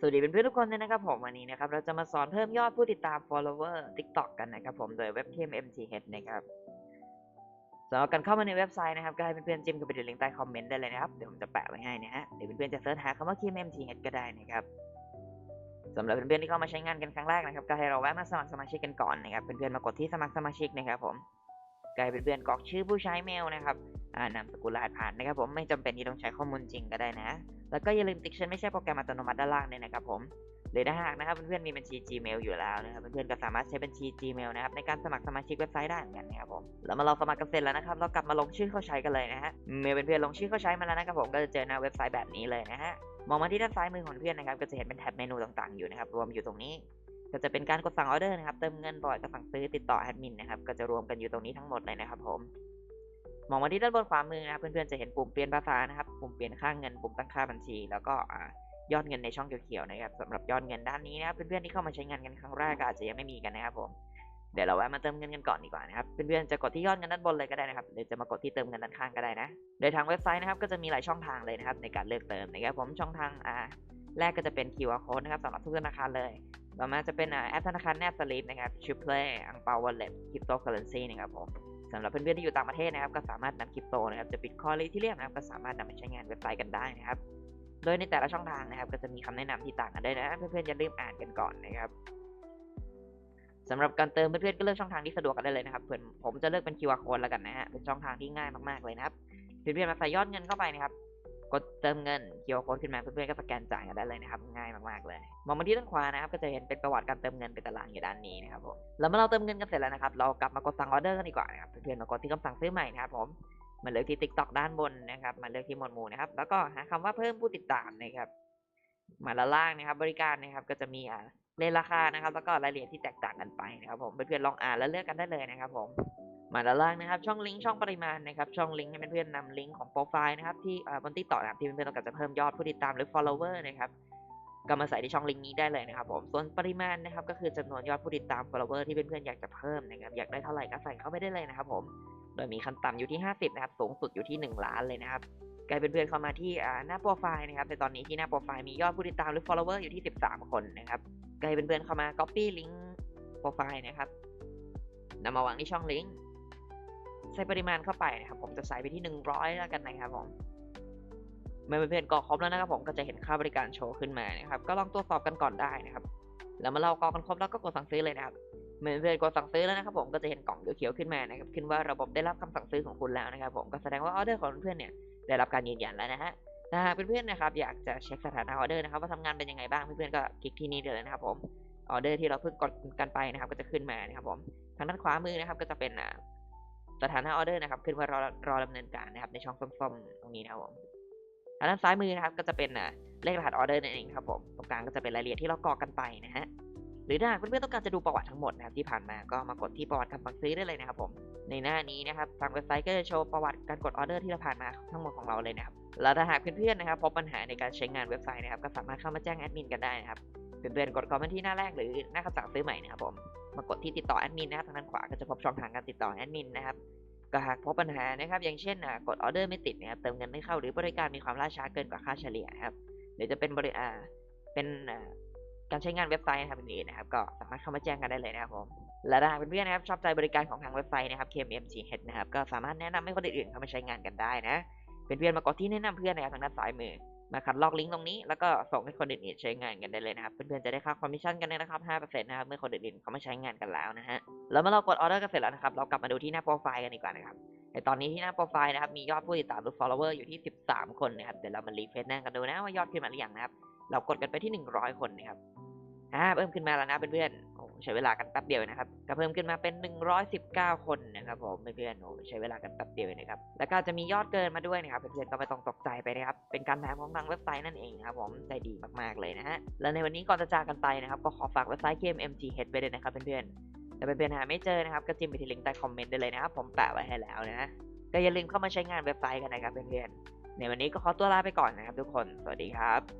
สวัสดีเพื่อนๆทุกคนด้วยนะครับผมวันนี้นะครับเราจะมาสอนเพิ่มยอดผู้ติดตาม follower TikTok กันนะครับผมโดย Webcam MTH นะครับสำหรับการเข้ามาในเว็บไซต์นะครับก็ให้เพื่อนๆจิ้มเข้าไปที่ลิงก์ใต้คอมเมนต์ได้เลยนะครับเดี๋ยวผมจะแปะไว้ให้นะฮะเดี๋ยวเพื่อนๆจะเสิร์ชหาคำว่า Kim MTH ก็ได้นะครับสำหรับเพื่อนๆที่เข้ามาใช้งานกันครั้งแรกนะครับก็ให้เราแวะมาสมัครสมาชิกกันก่อนนะครับเพื่อนๆมากดที่สมัครสมาชิกนะครับผมก็ให้เพื่อนๆกรอกชื่อผู้ใช้เมลนะครับ นามสกุลรหัสผ่านนะครับผมไม่จำเป็นที่ต้องใช้ข้อมูลจริงก็ได้นะ แล้วก็อย่าลืมติ๊กเชนไม่ใช่โปรแกรมอัตโนมัติด้านล่างเลยนะครับผมหรือถ้าหากนะครับเพื่อนๆมีบัญชี Gmail อยู่แล้วนะครับเพื่อนๆก็สามารถใช้บัญชี Gmail นะครับในการสมัครสมาชิกเว็บไซต์ได้เหมือนกันนะครับผมแล้วมาเราสมัครกันเสร็จแล้วนะครับเรากลับมาลงชื่อเข้าใช้กันเลยนะฮะเมื่อเพื่อนๆลงชื่อเข้าใช้มาแล้วนะครับผมก็จะเจอหน้าเว็บไซต์แบบนี้เลยนะฮะมองมาที่ด้านซ้ายมือของเพื่อนนะครับก็จะเห็นเป็นแท็บเมนูต่างๆอยู่นะครับรวมอยู่ตรงนี้ ก็จะเป็นการกดสั่งออเดอร์นะครับเติมเงินบ่อยก็สั่งซื้อติดต่อแอดมินนะครับก็จะรวมกันอยู่ตรงนี้ทั้งหมดเลยนะครับผม มองมาที่ด้านบนขวามือนะครับเพื่อนๆจะเห็นปุ่มเปลี่ยนภาษานะครับปุ่มเปลี่ยนค่าเงินปุ่มตั้งค่าบัญชี แล้วก็ยอดเงินในช่องเขียวๆนะครับสำหรับยอดเงินด้านนี้นะครับเพื่อนๆที่เข้ามาใช้งานกันครั้งแรกก็อาจจะยังไม่มีกันนะครับผมเดี๋ยวเราแวะมาเติมเงินกันก่อนดีกว่านะครับ เพื่อนๆจะกดที่ยอดเงินด้านบนเลยก็ได้นะครับหรือจะมากดที่เติมเงินด้านข้างก็ได้นะ โดยทางเว็บไซต์นะครับก็จะมีหลายช่องทางเลยนะครับในการเลือกเติมนะครับผมช่องทางอ่าแรกก็จะเป็น QR code นะครับสำหรับทุกธนาคารเลย ต่อมาจะเป็นแอปธนาคารแนบสลิปนะครับชิปเพลย์อังเปาวอลเล็ตคริปโตเคอเรนซีนะครับผม สำหรับเพื่อนๆที่อยู่ต่างประเทศนะครับ ก็สามารถนำคริปโตนะครับจะบิตคอยน์หรือที่เรียกนะครับก็สามารถนำไปใช้งานเว็บไซต์กันได้นะครับ โดยในแต่ละช่องทางนะครับ ก็จะมีคำแนะนำที่ต่างกันด้วยนะ เพื่อนๆอย่าลืมอ่านกันก่อนนะครับสำหรับการเติมเพื่อนๆก็เลือกช่องทางที่สะดวกกันได้เลยนะครับเพื่อนผมจะเลือกเป็น QR code แล้วกันนะฮะเป็นช่องทางที่ง่ายมากๆเลยนะครับเพื่อนๆมาใส่ยอดเงินเข้าไปนะครับ กดเติมเงิน QR code ขึ้นมาเพื่อนๆก็สแกนจ่ายกันได้เลยนะครับง่ายมากๆเลยมองมาที่ด้านขวานะครับก็จะเห็นเป็นประวัติการเติมเงินเป็นตารางอยู่ด้านนี้นะครับผมแล้วเมื่อเราเติมเงินกันเสร็จแล้วนะครับเรากลับมากดสั่งออเดอร์กันดีกว่านะครับเพื่อนๆมากดที่คำสั่งซื้อใหม่นะครับผมมาเลือกที่ TikTok ด้านบนนะครับมาเลือกที่หมวดหมู่นะครับแล้วก็หาคำว่าเพิ่มผู้ติดตามนะครับมาด้านล่างนะครับ บริการนะครับก็จะมีอ่าเลนราคานะครับ แล้วก็รายละเอียดที่แตกต่างกันไปนะครับผมเพื่อนๆลองอ่านแล้วเลือกกันได้เลยนะครับผม มาด้านล่างนะครับ ช่องลิงก์ช่องปริมาณนะครับช่องลิงก์ให้เพื่อนๆนำลิงก์ของโปรไฟล์นะครับที่บนติ๊กต็อนะครับที่เพื่อนๆต้องการจะเพิ่มยอดผู้ติดตามหรือ follower นะครับก็มาใส่ที่ช่องลิงก์นี้ได้เลยนะครับผมส่วนปริมาณนะครับก็คือจำนวนยอดผู้ติดตาม follower ที่เพื่อนๆอยากจะเพิ่มนะครับอยากได้เท่าไหร่ก็ใส่เข้าไปได้เลยนะครับผมโดยมีขั้นต่ำอยู่ที่ 50นะครับสูงสุดอยู่ที่ 1 ล้านเลยนะครับกลายเป็นเพื่อนเข้ามาที่หน้าโปรไฟล์นะครับในตอนนี้ที่หน้าโปรไฟล์มียอดผู้ติดตามหรือ follower อยู่ที่ 13 คนนะครับกลายเป็นเพื่อนเข้ามา copy ลิงก์โปรไฟล์นะครับนำมาวางที่ช่องลิงก์ ส่ปริมาณเข้าไปนะครับผมจะใส่ไปที่ 100 แล้วกันนะครับผมเมื่อเพื่อนๆกรอกครบแล้วนะครับผมก็จะเห็นค่าบริการโชว์ขึ้นมานะครับก็ลองตรวจสอบกันก่อนได้นะครับแล้วมื่อเรากรอกกันครบแล้วก็กดสั่งซื้อเลยนะครับเมื่อเพื่อนกดสั่งซื้อแล้วนะครับผมก็จะเห็นกล่องเขียวๆขึ้นมานะครับขึ้นว่าระบบได้รับคำสั่งซื้อของคุณแล้วนะครับผมก็แสดงว่าออเดอร์ของเพื่อนเนี่ยได้รับการยืนยันแล้วนะฮะถ้าหากเพื่อนๆนะครับอยากจะเช็คสถานะออเดอร์นะครับว่าทำงานเป็นยังไงบ้างเพื่อนๆก็คลิกที่นี่เลยนะครับผมออเดอร์ที่เราเพิ่งกดกันไปนะครับก็จะขึ้นมานะครับผมทางด้านขวามือนะครับก็จะเป็นอ่า สถานะออเดอร์นะครับ ขึ้นว่ารอรอดำเนินการนะครับ ในช่องส้มๆตรงนี้นะครับผมทางด้านซ้ายมือนะครับ ก็จะเป็นเลขรหัสออเดอร์นั่นเองครับผมตรงกลางก็จะเป็นรายละเอียดที่เรากรอกกันไปนะฮะหรือถ้าหากเพื่อนๆต้องการจะดูประวัติทั้งหมดนะครับที่ผ่านมาก็มากดที่ประวัติคำสั่งซื้อได้เลยนะครับผมในหน้านี้นะครับทางเว็บไซต์ก็จะโชว์ประวัติการกดออเดอร์ที่เราผ่านมาทั้งหมดของเราเลยนะครับแล้วถ้าหากเพื่อนๆนะครับพบปัญหาในการใช้งานเว็บไซต์นะครับ ก็สามารถเข้ามาแจ้งแอดมินกันได้นะครับ เพื่อนๆกดคอมเมนต์ที่หน้าแรกหรือหน้าคำสั่งซื้อใหม่นะครับผมมากดที่ติดต่อแอดมินนะครับทางด้านขวาก็จะพบช่องทางการติดต่อแอดมินนะครับก็หากพบปัญหานะครับอย่างเช่นกดออเดอร์ไม่ติดนะครับเติมเงินไม่เข้าหรือบริการมีความล่าช้าเกินกว่าค่าเฉลี่ยครับหรือจะเป็นบริอ่าเป็นการใช้งานเว็บไซต์นะครับอื่นๆนะครับก็สามารถเข้ามาแจ้งกันได้เลยนะครับผมและถ้าหากเพื่อนๆนะครับชอบใจบริการของทางเว็บไซต์นะครับ KMGH นะครับก็สามารถแนะนำให้คนอื่นๆเข้ามาใช้งานกันได้นะเพื่อนๆมากดที่แนะนำเพื่อนนะครับทางด้านซ้ายมือ มาคัดลอกลิงก์ตรงนี้แล้วก็ส่งให้คนอื่นๆใช้งานกันได้เลยนะครับ เพื่อนๆจะได้ค่าคอมมิชชั่นกันนะครับ5%นะครับเมื่อคนอื่นๆเขาไมาใช้งานกันแล้วนะฮะแล้วเมื่อเรากดออเดอร์กันเสร็จแล้วนะครับเรากลับมาดูที่หน้าโปรไฟล์กันดีกว่านะครับในตอนนี้ที่หน้าโปรไฟล์นะครับมียอดผู้ติดตามหรือ follower อยู่ที่ 13 คนนะครับเดี๋ยวเรามารีเฟรชหน้ากันดูนะว่ายอดขึ้นมาหรือยังนะครับเรากดกันไปที่ 100 คนนะครับอ่าเพิ่มขึ้นมาแล้วนะเพื่อนๆ ใช้เวลากันแป๊บเดียวนะครับก็เพิ่มขึ้นมาเป็น 119 คนนะครับผมเพื่อนๆโอ้ใช้เวลากันแป๊บเดียวนะครับ แล้วก็จะมียอดเกินมาด้วยนะครับเพื่อนๆก็ไม่ต้องตกใจไปนะครับ เป็นการแถมของทางเว็บไซต์นั่นเองครับผมใจดีมากๆเลยนะฮะ แล้วในวันนี้ก่อนจะจากกันไปนะครับก็ขอฝากเว็บไซต์เกม MGH ไปด้วยนะครับเพื่อนๆแต่เพื่อนๆหาไม่เจอนะครับก็จิ้มไปที่ลิงก์ใต้คอมเมนต์ได้เลยนะครับผมแปะไว้ให้แล้วนะก็อย่าลืมเข้ามาใช้งานเว็บไซต์กันนะครับเพื่อนๆในวันนี้ก็ขอตัวลาไปก่อนนะครับทุกคน สวัสดีครับ